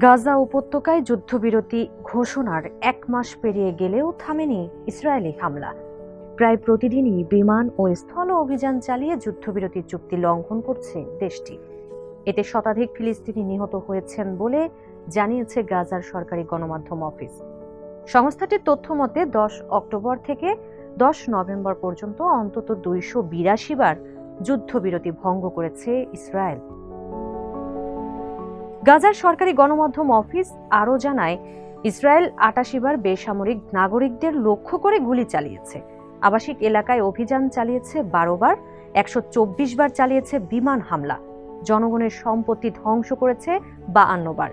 গাজা উপত্যকায় যুদ্ধবিরতি ঘোষণার এক মাস পেরিয়ে গেলেও থামেনি ইসরায়েলি হামলা। প্রায় প্রতিদিনই বিমান ও স্থল অভিযান চালিয়ে যুদ্ধবিরতি চুক্তি লঙ্ঘন করছে দেশটি। এতে শতাধিক ফিলিস্তিনি নিহত হয়েছেন বলে জানিয়েছে গাজার সরকারি গণমাধ্যম অফিস। সংস্থাটির তথ্য মতে, দশ অক্টোবর থেকে দশ নভেম্বর পর্যন্ত অন্তত দুইশো বিরাশি বার যুদ্ধবিরতি ভঙ্গ করেছে ইসরায়েল। গাজার সরকারি গণমাধ্যম অফিস আরও জানায়, ইসরায়েল আটাশি বার বেসামরিক নাগরিকদের লক্ষ্য করে গুলি চালিয়েছে। আবাসিক এলাকায় অভিযান চালিয়েছে বারো বার একশো চব্বিশ বার চালিয়েছে বিমান হামলা। জনগণের সম্পত্তি ধ্বংস করেছে বায়ান্ন বার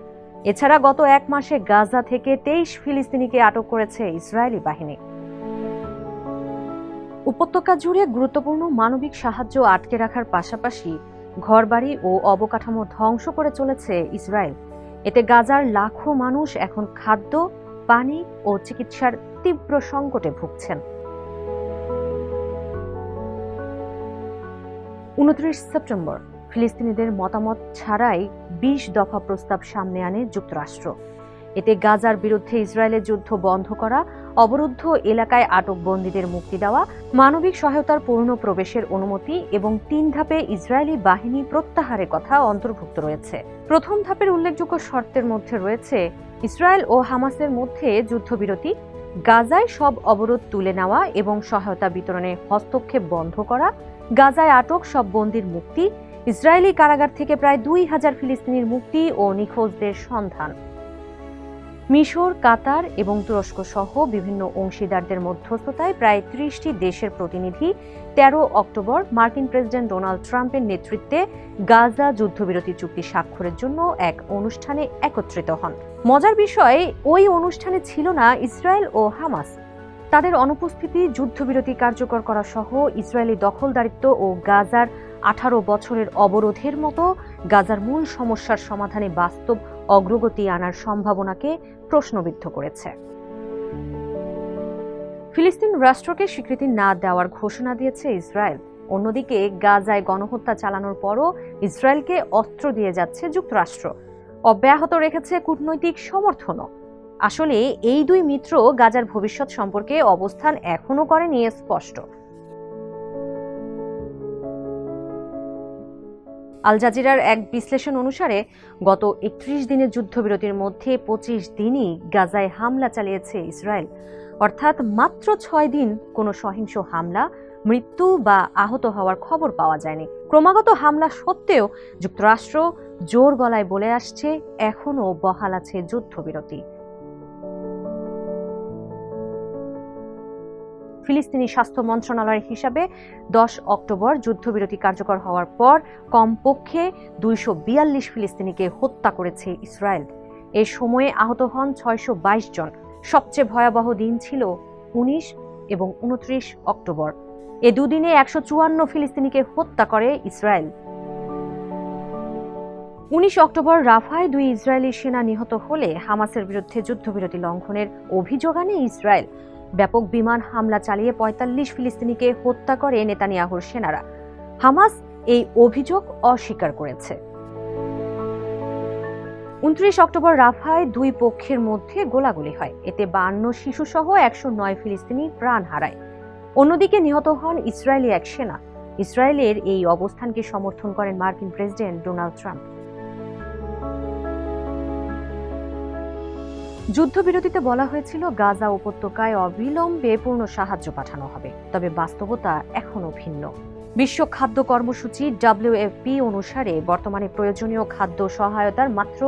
এছাড়া গত এক মাসে গাজা থেকে তেইশ ফিলিস্তিনিকে আটক করেছে ইসরায়েলি বাহিনী। উপত্যকা জুড়ে গুরুত্বপূর্ণ মানবিক সাহায্য আটকে রাখার পাশাপাশি ঘরবাড়ি ও অবকাঠামো ধ্বংস করে চলেছে ইসরায়েল। এতে গাজার লাখো মানুষ এখন খাদ্য, পানি ও চিকিৎসার তীব্র সংকটে ভুগছেন। উনত্রিশ সেপ্টেম্বর, ফিলিস্তিনিদের মতামত ছাড়াই বিশ দফা প্রস্তাব সামনে আনে যুক্তরাষ্ট্র। এতে গাজার বিরুদ্ধে ইসরায়েলের যুদ্ধ বন্ধ করা, অবরুদ্ধ এলাকায় আটক বন্দীদের মুক্তি দেওয়া, মানবিক সহায়তার পূর্ণ প্রবেশের অনুমতি এবং তিন ধাপে ইসরায়েলি বাহিনী প্রত্যাহারের কথা অন্তর্ভুক্ত রয়েছে। প্রথম ধাপের উল্লেখযোগ্য শর্তের মধ্যে রয়েছে, ইসরায়েল ও হামাসের মধ্যে যুদ্ধবিরতি, গাজায় সব অবরোধ তুলে নেওয়া এবং সহায়তা বিতরণে হস্তক্ষেপ বন্ধ করা, গাজায় আটক সব বন্দির মুক্তি, ইসরায়েলি কারাগার থেকে প্রায় দুই হাজার ফিলিস্তিনির মুক্তি ও নিখোঁজদের সন্ধান। মিশর, কাতার এবং তুরস্ক সহ বিভিন্ন অংশীদারদের মধ্যস্থতায় প্রায় ত্রিশটি দেশের প্রতিনিধি তেরো অক্টোবর মার্কিন প্রেসিডেন্ট ডোনাল্ড ট্রাম্পের নেতৃত্বে গাজা যুদ্ধবিরতি চুক্তি স্বাক্ষরের জন্য এক অনুষ্ঠানে একত্রিত হন। মজার বিষয়, ওই অনুষ্ঠানে ছিল না ইসরায়েল ও হামাস। তাদের অনুপস্থিতি, যুদ্ধবিরতি কার্যকর করা সহ ইসরায়েলি দখলদারিত্ব ও গাজার আঠারো বছরের অবরোধের মতো গাজার মূল সমস্যার সমাধানে বাস্তব অগ্রগতি আনার সম্ভাবনাকে প্রশ্নবিদ্ধ করেছে। ফিলিস্তিন রাষ্ট্রকে স্বীকৃতি না দেওয়ার ঘোষণা দিয়েছে ইসরায়েল। অন্যদিকে গাজায় গণহত্যা চালানোর পরও ইসরায়েলকে অস্ত্র দিয়ে যাচ্ছে যুক্তরাষ্ট্র। অব্যাহত রেখেছে কূটনৈতিক সমর্থনও। আসলে এই দুই মিত্র গাজার ভবিষ্যৎ সম্পর্কে অবস্থান এখনও করেনি স্পষ্ট। আল জাজিরার এক বিশ্লেষণ অনুসারে, গত একত্রিশ দিনের যুদ্ধবিরতির মধ্যে পঁচিশ দিনই গাজায় হামলা চালিয়েছে ইসরায়েল। অর্থাৎ মাত্র ছয় দিন কোনো সহিংস হামলা, মৃত্যু বা আহত হওয়ার খবর পাওয়া যায়নি। ক্রমাগত হামলা সত্ত্বেও যুক্তরাষ্ট্র জোর গলায় বলে আসছে, এখনও বহাল আছে যুদ্ধবিরতি। ফিলিস্তিনি স্বাস্থ্য মন্ত্রণালয়ের হিসাবে দশ অক্টোবর যুদ্ধবিরতি কার্যকর হওয়ার পর কমপক্ষে দুইশো বিয়াল্লিশ ফিলিস্তিনিকে হত্যা করেছে ইসরায়েল। এ সময়ে আহত হন ছয়শো বাইশ জন। সবচেয়ে ভয়াবহ দিন ছিল উনিশ এবং উনত্রিশ অক্টোবর। এ দুদিনে একশো চুয়ান্ন ফিলিস্তিনিকে হত্যা করে ইসরায়েল। উনিশ অক্টোবর রাফায় দুই ইসরায়েলি সেনা নিহত হলে হামাসের বিরুদ্ধে যুদ্ধবিরতি লঙ্ঘনের অভিযোগ আনে ইসরায়েল। ব্যাপক বিমান হামলা চালিয়ে পঁয়তাল্লিশ ফিলিস্তিনিকে হত্যা করে নেতানিয়াহুর সেনারা। হামাস এই অভিযোগ অস্বীকার করেছে। উনত্রিশ অক্টোবর রাফায় দুই পক্ষের মধ্যে গোলাগুলি হয়। এতে বান্ন শিশুসহ একশো নয় ফিলিস্তিনি প্রাণ হারায়। অন্যদিকে নিহত হন ইসরায়েলি এক সেনা। ইসরায়েলের এই অবস্থানকে সমর্থন করেন মার্কিন প্রেসিডেন্ট ডোনাল্ড ট্রাম্প। যুদ্ধবিরতিতে বলা হয়েছিল গাজা উপত্যকায় অবিলম্বে পূর্ণ সাহায্য পাঠানো হবে, তবে বাস্তবতা এখনও ভিন্ন। বিশ্ব খাদ্য কর্মসূচি ডাব্লিউএফপি অনুসারে বর্তমানে প্রয়োজনীয় খাদ্য সহায়তার মাত্র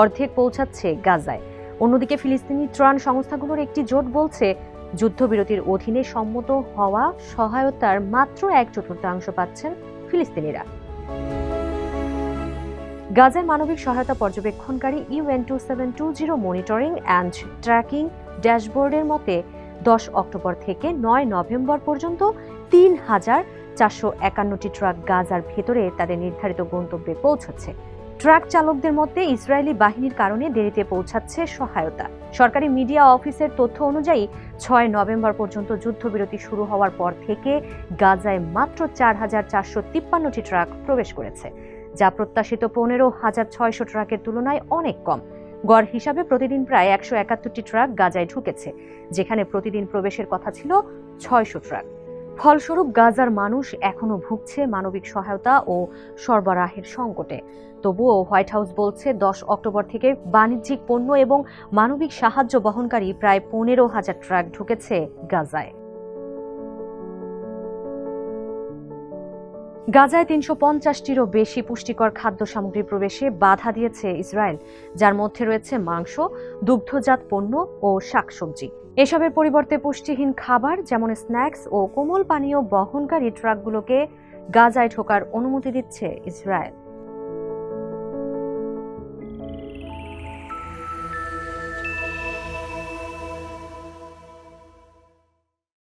অর্ধেক পৌঁছাচ্ছে গাজায়। অন্যদিকে ফিলিস্তিনি ত্রাণ সংস্থাগুলোর একটি জোট বলছে, যুদ্ধবিরতির অধীনে সম্মত হওয়া সহায়তার মাত্র এক চতুর্থাংশ পাচ্ছেন ফিলিস্তিনিরা। গাজায় মানবিক সহায়তা পর্যবেক্ষণকারী UN two seven two zero monitoring and tracking ড্যাশবোর্ডের মতে, দশ অক্টোবর থেকে নয় নভেম্বর পর্যন্ত তিন হাজার চারশো একান্নটি ট্রাক গাজার ভেতরে তাদের নির্ধারিত গন্তব্যে পৌঁছাচ্ছে। ট্রাক চালকদের মধ্যে ইসরায়েলি বাহিনীর কারণে দেরিতে পৌঁছাচ্ছে সহায়তা। সরকারি মিডিয়া অফিসের তথ্য অনুযায়ী, ছয় নভেম্বর পর্যন্ত যুদ্ধবিরতি শুরু হওয়ার পর থেকে গাজায় মাত্র চার হাজার চারশো তিপ্পান্নটি ট্রাক প্রবেশ করেছে। যা প্রত্যাশিত পনেরো হাজার ছয়শো ট্রাকের তুলনায় অনেক কম। গড় হিসাবে প্রতিদিন প্রায় একশো একাত্তরটি ট্রাক গাজায় ঢুকেছে, যেখানে প্রতিদিন প্রবেশের কথা ছিল ছয়শো ট্রাক। ফলস্বরূপ গাজার মানুষ এখনও ভুগছে মানবিক সহায়তা ও সরবরাহের সংকটে। তবুও হোয়াইট হাউস বলছে, দশ অক্টোবর থেকে বাণিজ্যিক পণ্য এবং মানবিক সাহায্য বহনকারী প্রায় পনেরো হাজার ট্রাক ঢুকেছে গাজায়। গাজায় তিনশো পঞ্চাশটিরও বেশি পুষ্টিকর খাদ্য সামগ্রী প্রবেশে বাধা দিয়েছে ইসরায়েল, যার মধ্যে রয়েছে মাংস, দুগ্ধজাত পণ্য ও শাকসবজি। এসবের পরিবর্তে পুষ্টিহীন খাবার যেমন স্ন্যাক্স ও কোমল পানীয় বহনকারী ট্রাকগুলোকে গাজায় ঢোকার অনুমতি দিচ্ছে ইসরায়েল।